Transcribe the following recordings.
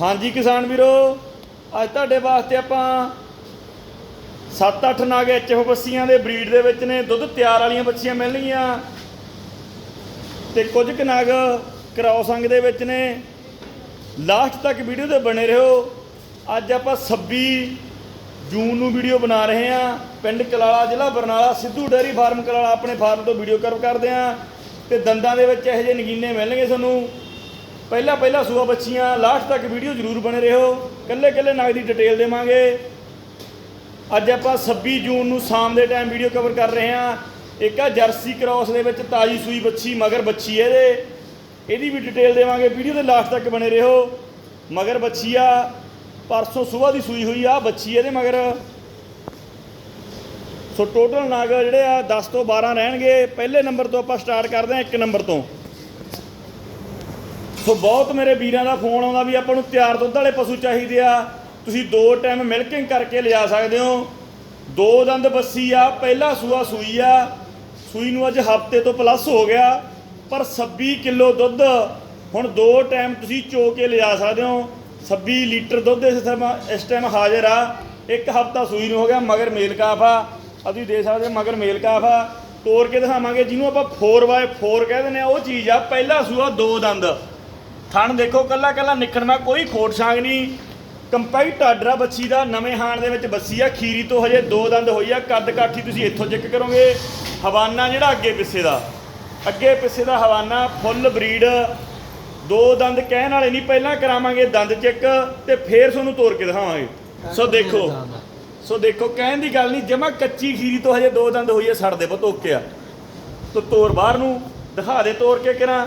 ਹਾਂਜੀ ਕਿਸਾਨ ਵੀਰੋ, ਅੱਜ ਤੁਹਾਡੇ ਵਾਸਤੇ ਆਪਾਂ 7-8 ਨਾਗ ਐਚਐਫ ਬੱਸੀਆਂ ਦੇ ਬਰੀਡ ਦੇ ਵਿੱਚ ਨੇ, ਦੁੱਧ ਤਿਆਰ ਵਾਲੀਆਂ ਬੱਚੀਆਂ ਮਿਲਣਗੀਆਂ। ਤੇ ਕੁਝ ਕੁ ਨਾਗ ਕ੍ਰਾਸ ਅੰਗ ਦੇ ਵਿੱਚ ਨੇ। ਲਾਸਟ ਤੱਕ ਵੀਡੀਓ ਤੇ ਬਣੇ ਰਹੋ। ਅੱਜ ਆਪਾਂ 26 ਜੂਨ ਨੂੰ ਵੀਡੀਓ ਬਣਾ ਰਹੇ ਹਾਂ। ਪਿੰਡ ਕਲਾਲਾ ਜ਼ਿਲ੍ਹਾ ਬਰਨਾਲਾ ਸਿੱਧੂ ਡੇਅਰੀ ਫਾਰਮ ਕਲਾਲਾ ਆਪਣੇ ਫਾਰਮ ਤੋਂ ਵੀਡੀਓ ਕਰਵ ਕਰਦੇ ਹਾਂ। ਤੇ ਦੰਦਾਂ ਦੇ ਵਿੱਚ ਇਹੋ ਜਿਹੇ ਨਗੀਨੇ ਮਿਲਣਗੇ ਤੁਹਾਨੂੰ ਪਹਿਲਾ ਪਹਿਲਾ ਸੂਆ ਬੱਚੀਆਂ ਲਾਸਟ ਤੱਕ ਵੀਡੀਓ ਜ਼ਰੂਰ ਬਣੇ ਰਹੋ। ਕੱਲੇ ਕੱਲੇ ਨਗ ਦੀ ਡਿਟੇਲ ਦੇਵਾਂਗੇ। ਅੱਜ ਆਪਾਂ 26 ਜੂਨ ਨੂੰ ਸ਼ਾਮ ਦੇ ਟਾਈਮ ਵੀਡੀਓ ਕਵਰ ਕਰ ਰਹੇ ਹਾਂ। ਇੱਕ ਆ ਜਰਸੀ ਕ੍ਰਾਸ ਦੇ ਵਿੱਚ ਤਾਜੀ ਸੂਈ ਬੱਚੀ, ਮਗਰ ਬੱਚੀ ਇਹਦੇ। ਇਹਦੀ ਵੀ ਡਿਟੇਲ ਦੇਵਾਂਗੇ। ਵੀਡੀਓ ਦੇ ਲਾਸਟ ਤੱਕ ਬਣੇ ਰਹੋ। ਮਗਰ ਬੱਚੀ ਆ, ਪਰਸੋਂ ਸਵੇਰ ਦੀ ਸੂਈ ਹੋਈ ਆ, ਬੱਚੀ ਇਹਦੇ ਮਗਰ। ਸੋ ਟੋਟਲ ਨਗ ਜਿਹੜੇ ਆ 10 ਤੋਂ 12 ਰਹਿਣਗੇ। ਪਹਿਲੇ ਨੰਬਰ ਤੋਂ ਆਪਾਂ ਸਟਾਰਟ ਕਰਦੇ ਹਾਂ, ਇੱਕ ਨੰਬਰ ਤੋਂ। ਸੋ ਬਹੁਤ ਮੇਰੇ ਵੀਰਾਂ ਦਾ ਫੋਨ ਆਉਂਦਾ ਵੀ ਆਪਾਂ ਨੂੰ ਤਿਆਰ ਦੁੱਧ ਵਾਲੇ ਪਸ਼ੂ ਚਾਹੀਦੇ ਆ। ਤੁਸੀਂ ਦੋ ਟਾਈਮ ਮਿਲਕਿੰਗ ਕਰਕੇ ਲਿਜਾ ਸਕਦੇ ਹੋ। ਦੋ ਦੰਦ ਬੱਸੀ ਆ, ਪਹਿਲਾ ਸੂਆ ਸੂਈ ਆ। ਸੂਈ ਨੂੰ ਅੱਜ ਹਫ਼ਤੇ ਤੋਂ ਪਲੱਸ ਹੋ ਗਿਆ, ਪਰ 26 ਕਿਲੋ ਦੁੱਧ ਹੁਣ ਦੋ ਟਾਈਮ ਤੁਸੀਂ ਚੋ ਕੇ ਲਿਜਾ ਸਕਦੇ ਹੋ। 26 ਲੀਟਰ ਦੁੱਧ ਇਸ ਟਾਈਮ ਇਸ ਟਾਈਮ ਹਾਜ਼ਰ ਆ। ਇੱਕ ਹਫਤਾ ਸੂਈ ਨੂੰ ਹੋ ਗਿਆ, ਮਗਰ ਮੇਲ ਕਾਫ ਆ। ਅਸੀਂ ਦੇ ਸਕਦੇ ਮਗਰ ਮੇਲ ਕਾਫ ਆ। ਤੋੜ ਕੇ ਦਿਖਾਵਾਂਗੇ, ਜਿਹਨੂੰ ਆਪਾਂ 4x4 ਕਹਿ ਦਿੰਦੇ ਆ ਉਹ ਚੀਜ਼ ਆ, ਪਹਿਲਾ ਸੂਆ ਦੋ ਦੰਦ। ਥਣ ਦੇਖੋ ਕੱਲਾ ਕੱਲਾ ਨਿਕਲਣਾ ਕੋਈ ਖੋਟ ਛਾਂਗ ਨਹੀਂ। ਕੰਪੈਕਟ ਆਰਡਰ ਆ ਬੱਚੀ ਦਾ ਨਵੇਂ ਹਾਣ ਦੇ ਵਿੱਚ ਬੱਸੀ ਆ ਖੀਰੀ ਤੋਂ ਹਜੇ ਦੋ ਦੰਦ ਹੋਈ ਆ ਕੱਦ ਕਾਠੀ ਤੁਸੀਂ ਇੱਥੋਂ ਚੈੱਕ ਕਰੋਗੇ। ਹਵਾਨਾ ਜਿਹੜਾ ਅੱਗੇ ਪਿੱਛੇ ਦਾ। ਅੱਗੇ ਪਿੱਛੇ ਦਾ ਹਵਾਨਾ ਫੁੱਲ ਬਰੀਡ। ਦੋ ਦੰਦ ਕਹਿਣ ਵਾਲੇ ਨਹੀਂ ਪਹਿਲਾਂ ਕਰਾਵਾਂਗੇ ਦੰਦ ਚੈੱਕ ਤੇ ਫੇਰ ਤੁਹਾਨੂੰ ਤੋੜ ਕੇ ਦਿਖਾਵਾਂਗੇ। ਸੋ ਦੇਖੋ ਸੋ ਦੇਖੋ ਕਹਿਣ ਦੀ ਗੱਲ ਨਹੀਂ ਜਮਾ ਕੱਚੀ ਖੀਰੀ ਤੋਂ ਹਜੇ ਦੋ ਦੰਦ ਹੋਈ ਆ ਸੜਦੇ ਬਹੁਤ ਓਕੇ ਆ। ਤੋ ਤੋੜ ਬਾਹਰ ਨੂੰ ਦਿਖਾ ਦੇ ਤੋੜ ਕੇ ਕਿਰਾਂ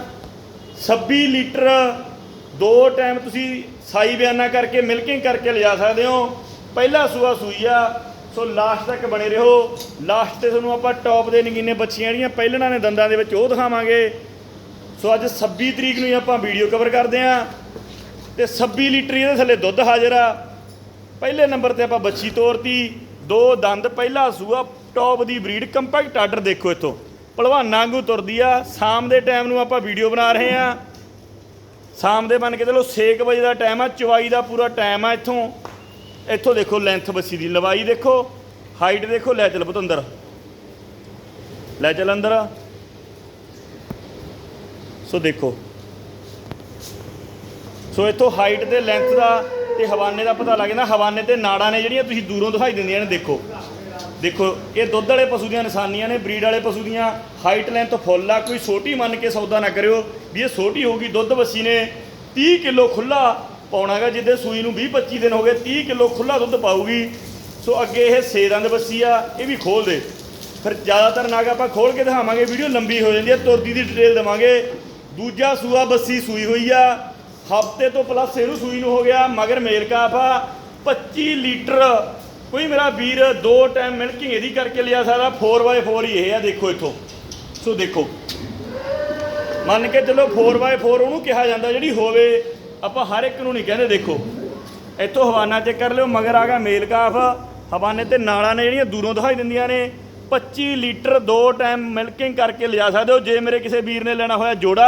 26 ਲੀਟਰ ਦੋ ਟਾਈਮ ਤੁਸੀਂ ਸਾਈ ਬਿਆਨਾ ਕਰਕੇ ਮਿਲਕਿੰਗ ਕਰਕੇ ਲਿਜਾ ਸਕਦੇ ਹੋ। ਪਹਿਲਾ ਸੂਆ ਸੂਈ ਆ, ਸੋ ਲਾਸਟ ਤੱਕ ਬਣੇ ਰਹੋ। ਲਾਸਟ ਤੇ ਤੁਹਾਨੂੰ ਆਪਾਂ ਟੌਪ ਦੇ ਨਗੀਨੇ ਬੱਚੀਆਂ ਜਿਹੜੀਆਂ ਪਹਿਲਣਾ ਨੇ ਦੰਦਾਂ ਦੇ ਵਿੱਚ ਉਹ ਦਿਖਾਵਾਂਗੇ। ਸੋ ਅੱਜ 26 ਤਰੀਕ ਨੂੰ ਆਪਾਂ ਵੀਡੀਓ ਕਵਰ ਕਰਦੇ ਆਂ ਤੇ 26 ਲੀਟਰ ਇਹਦੇ ਥੱਲੇ ਦੁੱਧ ਹਾਜ਼ਰ ਆ। ਪਹਿਲੇ ਨੰਬਰ ਤੇ ਆਪਾਂ ਬੱਚੀ ਤੋਰਤੀ। ਦੋ ਦੰਦ, ਪਹਿਲਾ ਸੂਆ ਟੌਪ ਦੀ ਬਰੀਡ ਕੰਪੈਕਟ ਆਰਡਰ ਦੇਖੋ ਇੱਥੋਂ। ਭਲਵਾਨਾਂ ਵਾਂਗੂ ਤੁਰਦੀ ਆ। ਸ਼ਾਮ ਦੇ ਟਾਈਮ ਨੂੰ ਆਪਾਂ ਵੀਡੀਓ ਬਣਾ ਰਹੇ ਆ। ਸ਼ਾਮ ਦੇ ਬਣ ਕੇ ਚਲੋ 6 ਵਜੇ ਦਾ ਟਾਈਮ ਆ, ਚਵਾਈ ਦਾ ਪੂਰਾ ਟਾਈਮ ਆ ਇੱਥੋਂ। ਇੱਥੋਂ ਦੇਖੋ ਲੈਂਥ ਬੱਸੀ ਦੀ, ਲਵਾਈ ਦੇਖੋ ਹਾਈਟ ਦੇਖੋ, ਲੈ ਚੱਲ ਪੁੱਤ ਅੰਦਰ। ਲੈ ਚੱਲ ਅੰਦਰ। ਸੋ ਦੇਖੋ। ਸੋ ਇੱਥੋਂ ਹਾਈਟ ਤੇ ਲੈਂਥ ਦਾ ਤੇ ਹਵਾਨੇ ਦਾ ਪਤਾ ਲੱਗ ਜਾਂਦਾ, ਹਵਾਨੇ ਤੇ ਨਾੜਾਂ ਨੇ ਜਿਹੜੀਆਂ ਤੁਸੀਂ ਦੂਰੋਂ ਦਿਖਾਈ ਦਿੰਦੀਆਂ ਨੇ, ਦੇਖੋ। ਦੇਖੋ, ਇਹ ਦੁੱਧ ਵਾਲੇ ਪਸ਼ੂ ਦੀਆਂ ਨਿਸ਼ਾਨੀਆਂ ਨੇ, ਬਰੀਡ ਵਾਲੇ ਪਸ਼ੂ ਦੀਆਂ ਹਾਈਟ ਲੈਂਥ ਫੁੱਲ ਆ, ਕੋਈ ਛੋਟੀ ਮੰਨ ਕੇ ਸੌਦਾ ਨਾ ਕਰਿਓ ਵੀ ਇਹ ਛੋਟੀ ਹੋਊਗੀ, ਦੁੱਧ ਬੱਸੀ ਨੇ 30 ਕਿਲੋ ਖੁੱਲਾ ਪਾਉਣਾਗਾ ਜਿੱਦੇ ਸੂਈ ਨੂੰ 20 25 ਦਿਨ ਹੋ ਗਏ 30 ਕਿਲੋ ਖੁੱਲਾ ਦੁੱਧ ਪਾਊਗੀ। ਸੋ ਅੱਗੇ ਇਹ ਛੇ ਦੰਦ ਬੱਸੀ ਆ, ਇਹ ਵੀ ਖੋਲ ਦੇ। ਫਿਰ ਜ਼ਿਆਦਾਤਰ ਨਾਗ ਆਪਾਂ ਖੋਲ ਕੇ ਦਿਖਾਵਾਂਗੇ, ਵੀਡੀਓ ਲੰਬੀ ਹੋ ਜਾਂਦੀ ਹੈ ਤੁਰਦੀ ਦੀ ਡਿਟੇਲ ਦੇਵਾਂਗੇ। ਦੂਜਾ ਸੂਆ ਬੱਸੀ ਸੂਈ ਹੋਈ ਆ, ਹਫ਼ਤੇ ਤੋਂ ਪਲੱਸ ਇਹਨੂੰ ਸੂਈ ਨੂੰ ਹੋ ਗਿਆ, ਮਗਰ ਮੇਲ ਕਾਫ ਆ 25 ਲੀਟਰ ਕੋਈ ਮੇਰਾ ਵੀਰ ਦੋ ਟਾਈਮ ਮਿਲਕਿੰਗ ਇਹਦੀ ਕਰਕੇ ਲਿਆ ਸਕਦਾ 4x4 ਹੀ ਇਹ ਆ, ਦੇਖੋ ਇੱਥੋਂ। ਸੋ ਦੇਖੋ। ਮੰਨ ਕੇ ਚਲੋ 4x4 ਉਹਨੂੰ ਕਿਹਾ ਜਾਂਦਾ, ਜਿਹੜੀ ਹੋਵੇ, ਆਪਾਂ ਹਰ ਇੱਕ ਨੂੰ ਨਹੀਂ ਕਹਿੰਦੇ, ਦੇਖੋ। ਇੱਥੋਂ ਹਵਾਨਾ ਚੈੱਕ ਕਰ ਲਿਓ, ਮਗਰ ਆ ਗਿਆ ਮੇਲ ਕਾਫ। ਹਵਾਨੇ ਤੇ ਨਾਲਾਂ ਨੇ ਜਿਹੜੀਆਂ ਦੂਰੋਂ ਦਿਖਾਈ ਦਿੰਦੀਆਂ ਨੇ 25 ਲੀਟਰ ਦੋ ਟਾਈਮ ਮਿਲਕਿੰਗ ਕਰਕੇ ਲਿਜਾ ਸਕਦੇ ਹੋ। ਜੇ ਮੇਰੇ ਕਿਸੇ ਵੀਰ ਨੇ ਲੈਣਾ ਹੋਇਆ ਜੋੜਾ,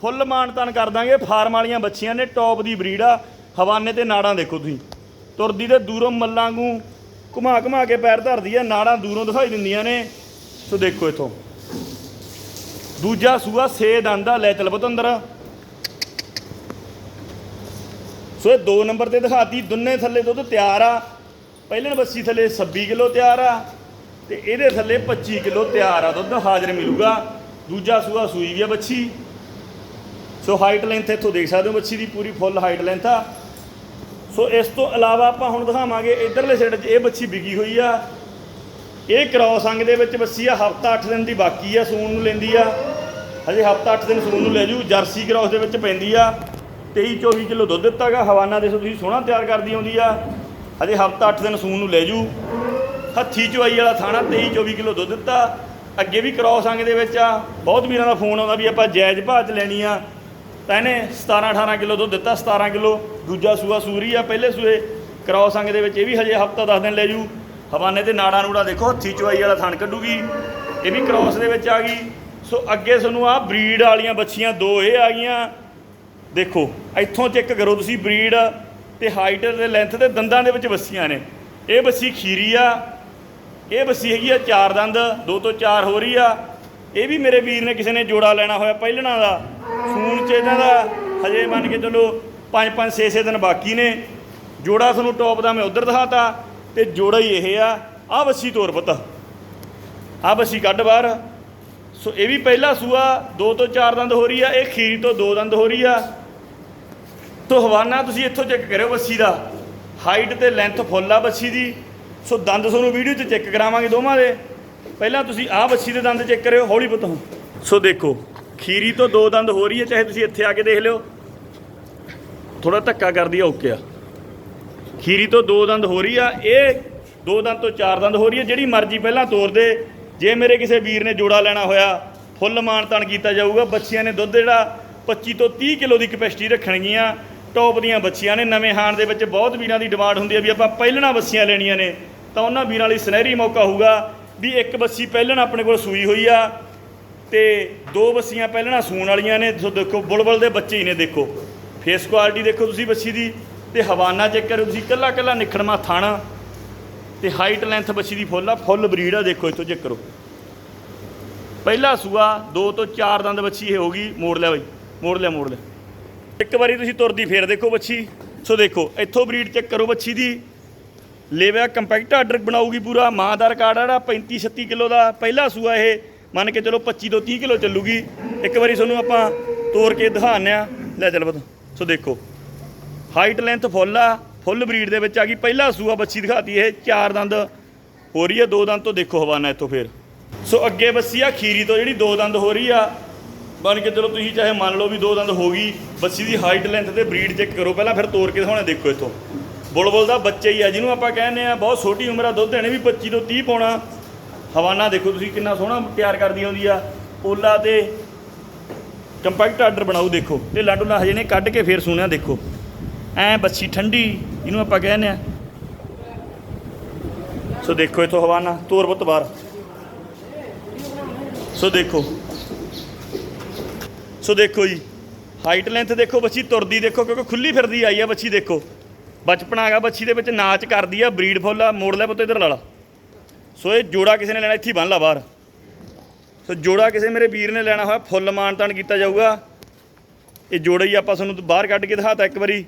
ਫੁੱਲ ਮਾਨਤਾਨ ਕਰ ਦਾਂਗੇ, ਫਾਰਮ ਵਾਲੀਆਂ ਬੱਚੀਆਂ ਨੇ ਟੌਪ ਦੀ ਬਰੀਡ ਆ। ਹਵਾਨੇ ਤੇ ਨਾੜਾਂ ਦੇਖੋ ਤੁਸੀਂ। ਤੁਰਦੀ ਤੇ ਦੂਰੋਂ ਮੱਲਾਂ ਵਾਂਗੂ ਘੁਮਾ ਘੁਮਾ ਕੇ ਪੈਰ ਧਰਦੀ ਹੈ ਨਾੜਾਂ ਦੂਰੋਂ ਦਿਖਾਈ ਦਿੰਦੀਆਂ ਨੇ। ਸੋ ਦੇਖੋ ਇਥੋਂ। ਦੂਜਾ ਸੂਆ ਸੇ ਦੰਦ ਲੈ ਚਲ ਪੁੱਤ ਅੰਦਰ। ਸੋ ਇਹ ਦੋ ਨੰਬਰ ਤੇ ਦਿਖਾਤੀ, ਦੁੰਨੇ ਥੱਲੇ ਦੁੱਧ ਤਿਆਰ ਆ। ਪਹਿਲੇ ਬੱਸੀ ਥੱਲੇ 26 ਕਿਲੋ ਤਿਆਰ ਆ, ਤੇ ਇਹਦੇ ਥੱਲੇ 25 ਕਿਲੋ ਤਿਆਰ ਆ ਦੁੱਧ, ਹਾਜ਼ਰ ਮਿਲੂਗਾ। ਦੂਜਾ ਸੂਆ ਸੂਈ ਵੀ ਆ ਬੱਚੀ ਸੋ ਹਾਈਟ ਲੈਂਥ ਇੱਥੋਂ ਦੇਖ ਸਕਦੇ ਹੋ ਬੱਚੀ ਦੀ ਪੂਰੀ ਫੁੱਲ ਹਾਈਟ ਲੈਂਥ ਆ। ਸੋ ਇਸ ਤੋਂ ਇਲਾਵਾ ਆਪਾਂ ਹੁਣ ਦਿਖਾਵਾਂਗੇ ਇਧਰਲੇ ਸਾਈਡ 'ਚ ਇਹ ਬੱਚੀ ਵਿਕੀ ਹੋਈ ਆ। ਇਹ ਕ੍ਰੋਸ ਅੰਗ ਦੇ ਵਿੱਚ ਬੱਸੀ ਆ, ਹਫਤਾ 8 ਦਿਨ ਦੀ ਬਾਕੀ ਆ, ਸੂਣ ਨੂੰ ਲੈਂਦੀ ਆ। ਹਜੇ ਹਫਤਾ 8 ਦਿਨ ਸੂਣ ਨੂੰ ਲੈ ਜੂ, ਜਰਸੀ ਕ੍ਰੋਸ ਦੇ ਵਿੱਚ ਪੈਂਦੀ ਆ। 23 24 ਕਿਲੋ ਦੁੱਧ ਦਿੱਤਾਗਾ, ਹਵਾਨਾ ਦੇ ਤੁਸੀਂ ਸੋਹਣਾ ਤਿਆਰ ਕਰਦੀ ਆਉਂਦੀ ਆ। ਹਜੇ ਹਫਤਾ 8 ਦਿਨ ਸੂਣ ਨੂੰ ਲੈ ਜੂ। ਹੱਥੀ ਚਵਾਈ ਵਾਲਾ ਥਾਣਾ 23 24 ਕਿਲੋ ਦੁੱਧ ਦਿੱਤਾ। ਅੱਗੇ ਵੀ ਕ੍ਰੋਸ ਅੰਗ ਦੇ ਵਿੱਚ ਆ। ਬਹੁਤ ਵੀਰਾਂ ਦਾ ਫੋਨ ਆਉਂਦਾ ਵੀ ਆਪਾਂ ਜਾਇਜ਼ ਭਾਅ 'ਚ ਲੈਣੀ ਆ। ਤਾਂ ਇਹਨੇ 17 18 ਕਿਲੋ ਦੁੱਧ ਦਿੱਤਾ 17 ਕਿਲੋ ਦੂਜਾ ਸੂਆ ਸੂਰੀ ਆ, ਪਹਿਲੇ ਸੂਏ ਕ੍ਰੋਸ ਅੰਗ ਦੇ ਵਿੱਚ, ਇਹ ਵੀ ਹਜੇ ਹਫਤਾ 10 ਦਿਨ ਲੈ ਜੂ। ਹਵਾਨੇ ਤੇ ਨਾੜਾ ਨੂੜਾ ਦੇਖੋ, ਹੱਥੀ ਚੁਆਈ ਵਾਲਾ ਥਣ ਕੱਢੂਗੀ, ਇਹ ਵੀ ਕ੍ਰੋਸ ਦੇ ਵਿੱਚ ਆ ਗਈ। ਸੋ ਅੱਗੇ ਤੁਹਾਨੂੰ ਆ ਬਰੀਡ ਵਾਲੀਆਂ ਬੱਚੀਆਂ ਦੋ ਇਹ ਆ ਗਈਆਂ। ਦੇਖੋ, ਇੱਥੋਂ ਚੈੱਕ ਕਰੋ ਤੁਸੀਂ ਬਰੀਡ ਤੇ ਹਾਈਟ ਤੇ ਲੈਂਥ ਤੇ ਦੰਦਾਂ ਦੇ ਵਿੱਚ ਬੱਸੀਆਂ ਨੇ। ਇਹ ਬੱਸੀ ਖੀਰੀ ਆ, ਇਹ ਬੱਸੀ ਹੈਗੀ ਆ ਚਾਰ ਦੰਦ, ਦੋ ਤੋਂ ਚਾਰ ਹੋ ਰਹੀ ਆ। ਇਹ ਵੀ ਮੇਰੇ ਵੀਰ ਨੇ ਕਿਸੇ ਨੇ ਜੋੜਾ ਲੈਣਾ ਹੋਇਆ ਪਹਿਲਣਾ ਦਾ। ਸੂਣ 'ਚ ਇਹਨਾਂ ਦਾ ਹਜੇ ਮੰਨ ਕੇ ਚਲੋ 5 5 6 6 ਦਿਨ ਬਾਕੀ ਨੇ। ਜੋੜਾ ਤੁਹਾਨੂੰ ਟੌਪ ਦਾ ਮੈਂ ਉਧਰ ਦਿਖਾਤਾ ਤੇ ਜੋੜਾ ਹੀ ਇਹ ਆ ਆ ਬੱਸੀ ਤੋਰ ਪਤਾ। ਆ ਬੱਸੀ ਕੱਢ ਬਾਹਰ। ਸੋ ਇਹ ਵੀ ਪਹਿਲਾ ਸੂਆ, ਦੋ ਤੋਂ ਚਾਰ ਦੰਦ ਹੋ ਰਹੀ ਆ, ਇਹ ਖੀਰੀ ਤੋਂ ਦੋ ਦੰਦ ਹੋ ਰਹੀ ਆ। ਤੋ ਹਵਾਨਾ ਤੁਸੀਂ ਇੱਥੋਂ ਚੈੱਕ ਕਰਿਓ ਬੱਸੀ ਦਾ। ਹਾਈਟ ਤੇ ਲੈਂਥ ਫੁੱਲ ਆ ਬੱਸੀ ਦੀ। ਸੋ ਦੰਦ ਤੁਹਾਨੂੰ ਵੀਡੀਓ 'ਚ ਚੈੱਕ ਕਰਾਵਾਂਗੇ ਦੋਵਾਂ ਦੇ। ਪਹਿਲਾਂ ਤੁਸੀਂ ਆਹ ਬੱਸੀ ਦੇ ਦੰਦ ਚੈੱਕ ਕਰਿਓ, ਹੌਲੀ ਪੁੱਤ ਸੋ ਦੇਖੋ ਖੀਰੀ ਤੋਂ ਦੋ ਦੰਦ ਹੋ ਰਹੀ ਹੈ, ਚਾਹੇ ਤੁਸੀਂ ਇੱਥੇ ਆ ਕੇ ਦੇਖ ਲਿਓ। ਥੋੜਾ ਧੱਕਾ ਕਰਦੀ ਆ, ਓਕੇ ਆ। ਖੀਰੀ ਤੋਂ ਦੋ ਦੰਦ ਹੋ ਰਹੀ ਆ, ਇਹ ਦੋ ਦੰਦ ਤੋਂ ਚਾਰ ਦੰਦ ਹੋ ਰਹੀ ਹੈ ਜਿਹੜੀ ਮਰਜ਼ੀ ਪਹਿਲਾਂ ਤੋਰ ਦੇ। ਜੇ ਮੇਰੇ ਕਿਸੇ ਵੀਰ ਨੇ ਜੋੜਾ ਲੈਣਾ ਹੋਇਆ, ਫੁੱਲ ਮਾਨਤਾਨ ਕੀਤਾ ਜਾਊਗਾ, ਬੱਚੀਆਂ ਨੇ ਦੁੱਧ ਜਿਹੜਾ 25 ਤੋਂ 30 ਕਿਲੋ ਦੀ ਕਪੈਸਿਟੀ ਰੱਖਣਗੀਆਂ, ਟੌਪ ਦੀਆਂ ਬੱਚੀਆਂ ਨੇ, ਨਵੇਂ ਹਾਣ ਦੇ ਵਿੱਚ ਬਹੁਤ ਵੀਰਾਂ ਦੀ ਡਿਮਾਂਡ ਹੁੰਦੀ ਹੈ ਵੀ ਆਪਾਂ ਪਹਿਲਣਾ ਬੱਸੀਆਂ ਲੈਣੀਆਂ ਨੇ, ਤਾਂ ਉਹਨਾਂ ਵੀਰਾਂ ਲਈ ਸੁਨਹਿਰੀ ਮੌਕਾ ਹੋਊਗਾ ਵੀ ਇੱਕ ਬੱਸੀ ਪਹਿਲਣ ਆਪਣੇ ਕੋਲ ਸੂਈ ਹੋਈ ਆ ਤੇ ਦੋ ਬੱਸੀਆਂ ਪਹਿਲਣਾ ਸੂਣ ਵਾਲੀਆਂ ਨੇ। ਸੋ ਦੇਖੋ, ਬੁਲਬੁਲ ਦੇ ਬੱਚੇ ਹੀ ਨੇ, ਦੇਖੋ। ਫੇਸ ਕੁਆਲਿਟੀ ਦੇਖੋ ਤੁਸੀਂ ਬੱਚੀ ਦੀ, ਤੇ ਹਵਾਨਾ ਚੈੱਕ ਕਰੋ ਤੁਸੀਂ ਕੱਲਾ ਕੱਲਾ ਨਿਖੜਮਾ ਥਾਣਾ। ਤੇ ਹਾਈਟ ਲੈਂਥ ਬੱਚੀ ਦੀ ਫੁੱਲ ਆ, ਫੁੱਲ ਬਰੀਡ ਆ, ਦੇਖੋ ਇੱਥੋਂ ਚੈੱਕ ਕਰੋ। ਪਹਿਲਾ ਸੂਆ, ਦੋ ਤੋਂ ਚਾਰ ਦੰਦ ਬੱਚੀ ਇਹ ਹੋਗੀ ਮੋੜ ਲਿਆ ਬਾਈ, ਮੋੜ ਲਿਆ ਮੋੜ ਲਿਆ। ਇੱਕ ਵਾਰੀ ਤੁਸੀਂ ਤੁਰਦੀ ਫੇਰ ਦੇਖੋ ਬੱਚੀ ਸੋ ਦੇਖੋ, ਇੱਥੋਂ ਬਰੀਡ ਚੈੱਕ ਕਰੋ ਬੱਚੀ ਦੀ। ਲੇਵਿਆ ਕੰਪੈਕਟ ਆਰਡਰ ਬਣਾਊਗੀ ਪੂਰਾ, ਮਾਂ ਦਾ ਰਿਕਾਰਡ ਆ ਜਿਹੜਾ 35 36 ਕਿਲੋ ਦਾ। ਪਹਿਲਾ ਸੂਆ ਇਹ ਮੰਨ ਕੇ ਚਲੋ 25 ਤੋਂ 30 ਕਿਲੋ ਚੱਲੂਗੀ। ਇੱਕ ਵਾਰੀ ਤੁਹਾਨੂੰ ਆਪਾਂ ਤੋੜ ਕੇ ਦਿਖਾਉਂਦੇ ਆ ਲੈ ਚੱਲ ਬਤ ਸੋ ਦੇਖੋ ਹਾਈਟ ਲੈਂਥ ਫੁੱਲ ਆ ਫੁੱਲ ਬਰੀਡ ਦੇ ਵਿੱਚ ਆ ਗਈ। ਪਹਿਲਾ ਸੂਆ ਬੱਚੀ ਦਿਖਾਤੀ ਇਹ, ਚਾਰ ਦੰਦ ਹੋ ਰਹੀ ਹੈ, ਦੋ ਦੰਦ ਤੋਂ ਦੇਖੋ ਹਵਾਨਾ ਇੱਥੋਂ ਫੇਰ। ਸੋ ਅੱਗੇ ਬੱਸੀ ਆ, ਖੀਰੀ ਤੋਂ ਜਿਹੜੀ ਦੋ ਦੰਦ ਹੋ ਰਹੀ ਆ ਬਣ ਕੇ ਚਲੋ ਤੁਸੀਂ ਚਾਹੇ ਮੰਨ ਲਓ ਵੀ ਦੋ ਦੰਦ ਹੋ ਗਈ, ਬੱਸੀ ਦੀ ਹਾਈਟ ਲੈਂਥ ਤੇ ਬਰੀਡ ਚੈੱਕ ਕਰੋ। ਪਹਿਲਾਂ ਫਿਰ ਤੋੜ ਕੇ ਦਿਖਾਉਣਾ, ਦੇਖੋ ਇੱਥੋਂ। ਬੁਲਬੁਲ ਦਾ ਬੱਚਾ ਹੀ ਆ, ਜਿਹਨੂੰ ਆਪਾਂ ਕਹਿੰਦੇ ਆ, ਬਹੁਤ ਛੋਟੀ ਉਮਰ ਆ, ਦੁੱਧ ਦੇਣੇ ਵੀ 25 ਤੋਂ 30 ਪਾਉਣਾ। ਹਵਾਨਾ ਦੇਖੋ ਤੁਸੀਂ ਕਿੰਨਾ ਸੋਹਣਾ ਤਿਆਰ ਕਰਦੀ ਆਉਂਦੀ ਆ। ਓਲਾ ਤੇ ਕੰਪੈਕਟ ਆਰਡਰ ਬਣਾਉ ਦੇਖੋ। ਤੇ ਲਾਡੂ ਨਾਲ ਹਜੇ ਨੇ ਕੱਢ ਕੇ ਫੇਰ ਸੁਣਿਆ ਦੇਖੋ। ਐ ਬੱਚੀ ਠੰਡੀ, ਇਹਨੂੰ ਆਪਾਂ ਕਹਿੰਦੇ ਆ। ਸੋ ਦੇਖੋ ਇਥੋਂ ਹਵਾਨਾ, ਤੋਰ ਪੁੱਤ ਬਾਹਰ। ਸੋ ਦੇਖੋ। ਸੋ ਦੇਖੋ ਜੀ ਹਾਈਟ ਲੈਂਥ ਦੇਖੋ ਬੱਚੀ ਤੁਰਦੀ ਦੇਖੋ, ਕਿਉਂਕਿ ਖੁੱਲੀ ਫਿਰਦੀ ਆਈ ਆ ਬੱਚੀ ਦੇਖੋ। ਬਚਪਨਾ ਹੈਗਾ ਬੱਚੀ ਦੇ ਵਿੱਚ, ਨਾਚ ਕਰਦੀ ਆ, ਬਰੀਡ ਫੁੱਲ ਆ ਮੋੜ ਲੈ ਪੁੱਤ ਇਧਰ ਲਾ ਲਾ। ਸੋ ਇਹ ਜੋੜਾ ਕਿਸੇ ਨੇ ਲੈਣਾ, ਇੱਥੇ ਹੀ ਬੰਨ ਲਾ ਬਾਹਰ। ਸੋ ਜੋੜਾ ਕਿਸੇ ਮੇਰੇ ਵੀਰ ਨੇ ਲੈਣਾ ਹੋਇਆ, ਫੁੱਲ ਮਾਨਤਾਨ ਕੀਤਾ ਜਾਊਗਾ। ਇਹ ਜੋੜਾ ਹੀ ਆਪਾਂ ਤੁਹਾਨੂੰ ਬਾਹਰ ਕੱਢ ਕੇ ਦਿਖਾਤਾ ਇੱਕ ਵਾਰੀ।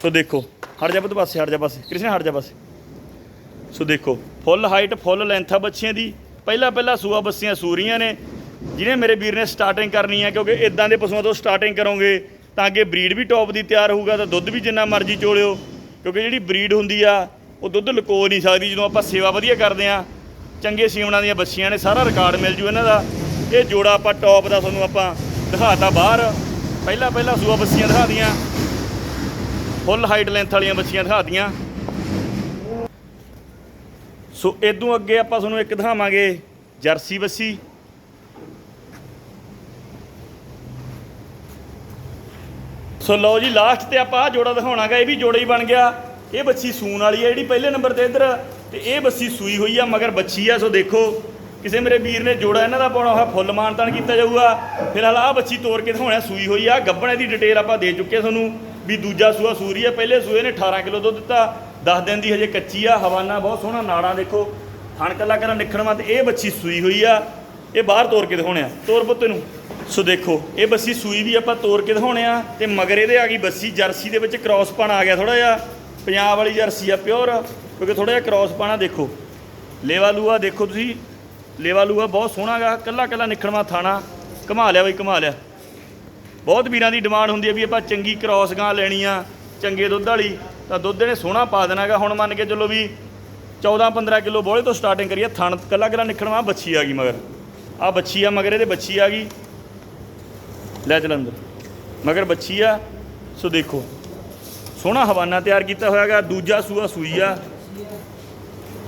ਸੋ ਦੇਖੋ, ਹਟ ਜਾ ਪੁੱਤ ਪਾਸੇ, ਹਟ ਜਾ ਪਾਸੇ। ਕ੍ਰਿਸ਼ਨ ਹਟ ਜਾ ਪਾਸੇ। ਸੋ ਦੇਖੋ, ਫੁੱਲ ਹਾਈਟ ਫੁੱਲ ਲੈਂਥ ਆ ਬੱਚਿਆਂ ਦੀ। ਪਹਿਲਾ ਪਹਿਲਾ ਸੂਆ ਬੱਸੀਆਂ ਸੂਰੀਆਂ ਨੇ, ਜਿਹਨੇ ਮੇਰੇ ਵੀਰ ਨੇ ਸਟਾਰਟਿੰਗ ਕਰਨੀ ਹੈ ਕਿਉਂਕਿ ਇਦਾਂ ਦੇ ਪਸ਼ੂਆਂ ਤੋਂ ਸਟਾਰਟਿੰਗ ਕਰੋਗੇ, ਤਾਂ ਅੱਗੇ ਬਰੀਡ ਵੀ ਟੌਪ ਦੀ ਤਿਆਰ ਹੋਊਗਾ, ਤਾਂ ਦੁੱਧ ਵੀ ਜਿੰਨਾ ਮਰਜ਼ੀ ਚੋਲਿਓ, ਕਿਉਂਕਿ ਜਿਹੜੀ ਬਰੀਡ ਹੁੰਦੀ ਆ ਉਹ ਦੁੱਧ ਲੁਕੋ ਨਹੀਂ ਸਕਦੀ, ਜਦੋਂ ਆਪਾਂ ਸੇਵਾ ਵਧੀਆ ਕਰਦੇ ਆ ਚੰਗੇ ਸੀਵਣਾ ਦੀਆਂ ਬੱਚੀਆਂ ਨੇ, ਸਾਰਾ ਰਿਕਾਰਡ ਮਿਲ ਜੂ ਇਹਨਾਂ ਦਾ। ਇਹ ਜੋੜਾ ਆਪਾਂ ਟੌਪ ਦਾ ਤੁਹਾਨੂੰ ਆਪਾਂ ਦਿਖਾਤਾ ਬਾਹਰ। ਪਹਿਲਾ ਪਹਿਲਾ ਸੂਆ ਬੱਚੀਆਂ ਦਿਖਾਤੀਆਂ। ਫੁੱਲ ਹਾਈਟ ਲੈਂਥ ਵਾਲੀਆਂ ਬੱਚੀਆਂ ਦਿਖਾਤੀਆਂ। ਸੋ ਇਦੋਂ ਅੱਗੇ ਆਪਾਂ ਤੁਹਾਨੂੰ ਇੱਕ ਦਿਖਾਵਾਂਗੇ ਜਰਸੀ ਬੱਸੀ ਸੋ ਲਓ ਜੀ ਲਾਸਟ ਤੇ ਆਪਾਂ ਆਹ ਜੋੜਾ ਦਿਖਾਉਣਾਗਾ, ਇਹ ਵੀ ਜੋੜਾ ਹੀ ਬਣ ਗਿਆ। ਇਹ ਬੱਚੀ ਸੂਣ ਵਾਲੀ ਹੈ ਜਿਹੜੀ ਪਹਿਲੇ ਨੰਬਰ ਤੇ ਇੱਧਰ ਤੇ ਇਹ ਬੱਚੀ ਸੂਈ ਹੋਈ ਆ, ਮਗਰ ਬੱਚੀ ਆ, ਸੋ ਦੇਖੋ, ਕਿਸੇ ਮੇਰੇ ਵੀਰ ਨੇ ਜੋੜਾ ਇਹਨਾਂ ਦਾ ਪਾਉਣਾ ਹੋਇਆ ਫੁੱਲ ਮਾਨਤਾਨ ਕੀਤਾ ਜਾਊਗਾ। ਫਿਲਹਾਲ ਆਹ ਬੱਚੀ ਤੋੜ ਕੇ ਦਿਖਾਉਣਾ, ਸੂਈ ਹੋਈ ਆ। ਗੱਬਣੇ ਦੀ ਡਿਟੇਲ ਆਪਾਂ ਦੇ ਚੁੱਕੇ ਤੁਹਾਨੂੰ ਵੀ ਦੂਜਾ ਸੂਆ ਸੂਰੀ ਹੈ ਪਹਿਲੇ ਸੂਏ ਨੇ 18 ਕਿਲੋ ਦੁੱਧ ਦਿੱਤਾ 10 ਦਿਨ ਦੀ ਹਜੇ ਕੱਚੀ ਆ, ਹਵਾਨਾ ਬਹੁਤ ਸੋਹਣਾ, ਨਾੜਾਂ ਦੇਖੋ ਥਣ ਕੱਲਾ ਕੱਲਾ ਨਿਖੜਵਾ ਤੇ ਇਹ ਬੱਚੀ ਸੂਈ ਹੋਈ ਆ, ਇਹ ਬਾਹਰ ਤੋੜ ਕੇ ਦਿਖਾਉਣੇ ਆ। ਤੋਰ ਪੁੱਤ ਨੂੰ ਸੋ ਦੇਖੋ, ਇਹ ਬੱਸੀ ਸੂਈ ਵੀ ਆਪਾਂ ਤੋੜ ਕੇ ਦਿਖਾਉਣੇ ਆ, ਤੇ ਮਗਰ ਇਹਦੇ ਆ ਗਈ ਬੱਸੀ, ਜਰਸੀ ਦੇ ਵਿੱਚ ਕ੍ਰਾਸ ਪਣ ਆ ਗਿਆ ਥੋੜਾ ਜਿਹਾ। ਪੰਜਾਬ ਵਾਲੀ ਜਰਸੀ ਆ ਪਿਓਰ, ਕਿਉਂਕਿ ਥੋੜਾ ਜਿਹਾ ਕ੍ਰਾਸ ਪਾਣਾ ਦੇਖੋ। ਲੇਵਾ ਲੂਆ ਦੇਖੋ ਤੁਸੀਂ। ਲੇਵਾ ਲੂਆ ਬਹੁਤ ਸੋਹਣਾ ਗਾ ਕੱਲਾ ਕੱਲਾ ਨਿਖੜਵਾ ਥਾਣਾ। ਘਮਾ ਲਿਆ ਬਈ, ਘਮਾ ਲਿਆ। ਬਹੁਤ ਵੀਰਾਂ ਦੀ ਡਿਮਾਂਡ ਹੁੰਦੀ ਹੈ ਵੀ ਆਪਾਂ ਚੰਗੀ ਕ੍ਰਾਸ ਗਾਂ ਲੈਣੀ ਆ ਚੰਗੇ ਦੁੱਧ ਵਾਲੀ। ਤਾਂ ਦੁੱਧ ਇਹਨੇ ਸੋਹਣਾ ਪਾ ਦੇਣਾਗਾ ਹੁਣ ਮੰਨ ਕੇ ਚੱਲੋ ਵੀ 14 15 ਕਿਲੋ ਬੋਲੇ ਤੋਂ ਸਟਾਰਟਿੰਗ ਕਰੀਏ, ਥਣ ਕੱਲਾ ਕੱਲਾ ਨਿਖੜਵਾ ਬੱਚੀ ਆ ਗਈ ਮਗਰ। ਆ ਬੱਚੀ ਆ ਮਗਰ, ਇਹਦੇ ਬੱਚੀ ਆ ਗਈ। ਲੈ ਜਲੰਧਰ ਮਗਰ ਬੱਚੀ ਆ, ਸੋ ਦੇਖੋ। ਸੋਹਣਾ ਹਵਾਨਾ ਤਿਆਰ ਕੀਤਾ ਹੋਇਆਗਾ, ਦੂਜਾ ਸੂਆ ਸੂਈ ਆ।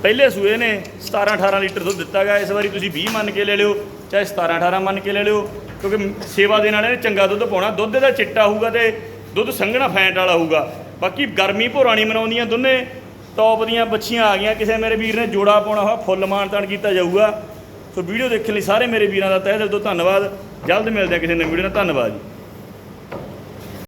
ਪਹਿਲੇ ਸੂਏ ਨੇ 17 18 ਲੀਟਰ ਦੁੱਧ ਦਿੱਤਾ ਦਿੱਤਾਗਾ, ਇਸ ਵਾਰੀ ਤੁਸੀਂ 20 ਮੰਨ ਕੇ ਲੈ ਲਿਓ, ਚਾਹੇ 17 18 ਮੰਨ ਕੇ ਲੈ ਲਿਓ, ਕਿਉਂਕਿ ਸੇਵਾ ਦੇ ਨਾਲ ਇਹਨੇ ਚੰਗਾ ਦੁੱਧ ਪਾਉਣਾ। ਦੁੱਧ ਇਹਦਾ ਚਿੱਟਾ ਹੋਊਗਾ ਤੇ ਦੁੱਧ ਸੰਘਣਾ ਫੈਂਟ ਵਾਲਾ ਹੋਊਗਾ। ਬਾਕੀ ਗਰਮੀ ਭੋਰਾਣੀ ਮਨਾਉਂਦੀਆਂ ਦੋਨੇ, ਟੌਪ ਦੀਆਂ ਬੱਚੀਆਂ ਆ ਗਈਆਂ, ਕਿਸੇ ਮੇਰੇ ਵੀਰ ਨੇ ਜੋੜਾ ਪਾਉਣਾ ਹੋਇਆ, ਫੁੱਲ ਮਾਨਤਾਨ ਕੀਤਾ ਜਾਊਗਾ। ਸੋ ਵੀਡੀਓ ਦੇਖਣ ਲਈ ਸਾਰੇ ਮੇਰੇ ਵੀਰਾਂ ਦਾ ਤਹਿ ਦਿਲ ਤੋਂ ਧੰਨਵਾਦ। ਜਲਦ ਮਿਲਦੇ ਆ ਕਿਸੇ ਨਵੀਂ ਵੀਡੀਓ ਨਾਲ। ਧੰਨਵਾਦ ਜੀ।